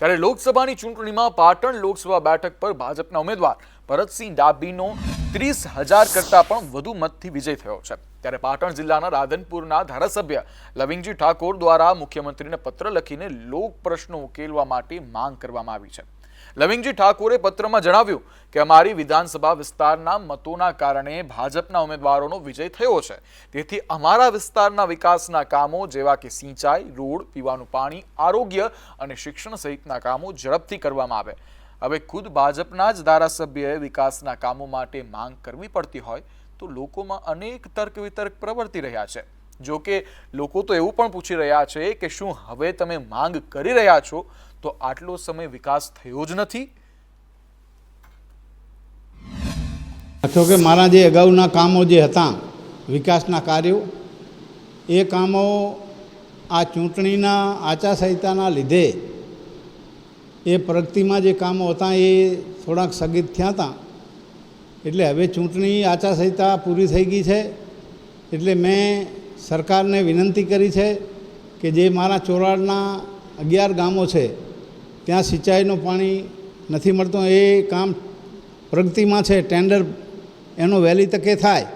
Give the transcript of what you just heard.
ત્યારે લોકસભાની ચૂંટણીમાં પાટણ લોકસભા બેઠક પર ભાજપના ઉમેદવાર ભરતસિંહ ડાબીનો ત્રીસ હજાર કરતાં પણ વધુ મતથી વિજય થયો છે. ત્યારે પાટણ જિલ્લાના રાધનપુરના ધારાસભ્ય લવિંગજી ઠાકોર દ્વારા મુખ્યમંત્રીને પત્ર લખીને લોક પ્રશ્નો ઉકેલવા માટે માંગ કરવામાં આવી છે. લવિંગજી ઠાકોરે પત્રમાં જણાવ્યું કે અમારી વિધાનસભા વિસ્તારના મતોના કારણે ભાજપના ઉમેદવારોનો વિજય થયો છે. તેથી અમારા વિસ્તારના વિકાસના કામો જેવા કે સિંચાઈ, રોડ, પીવાનું પાણી, આરોગ્ય અને શિક્ષણ સહિતના કામો ઝડપથી કરવામાં આવે. હવે ખુદ ભાજપના જ ધારાસભ્યએ વિકાસના કામો માટે માંગ કરવી પડતી હોય તો લોકોમાં અનેક તર્ક વિતર્ક પ્રવર્તી રહ્યા છે. જો કે લોકો તો એવું પણ પૂછી રહ્યા છે કે શું હવે તમે માંગ કરી રહ્યા છો? તો આટલો સમય વિકાસ થયો જ નથી. તો કે મારા જે અગાઉના કામો જે હતા, વિકાસના કાર્યો, એ કામો આ ચૂંટણીના આચારસંહિતાના લીધે, એ પ્રગતિમાં જે કામો હતા એ થોડાક સ્થગિત થયા હતા. એટલે હવે ચૂંટણી આચારસંહિતા પૂરી થઈ ગઈ છે. એટલે મેં સરકારને વિનંતી કરી છે કે જે મારા ચોરાડના અગિયાર ગામો છે, ત્યાં સિંચાઈનું પાણી નથી મળતું. એ કામ પ્રગતિમાં છે, ટેન્ડર એનો વહેલી તકે થાય.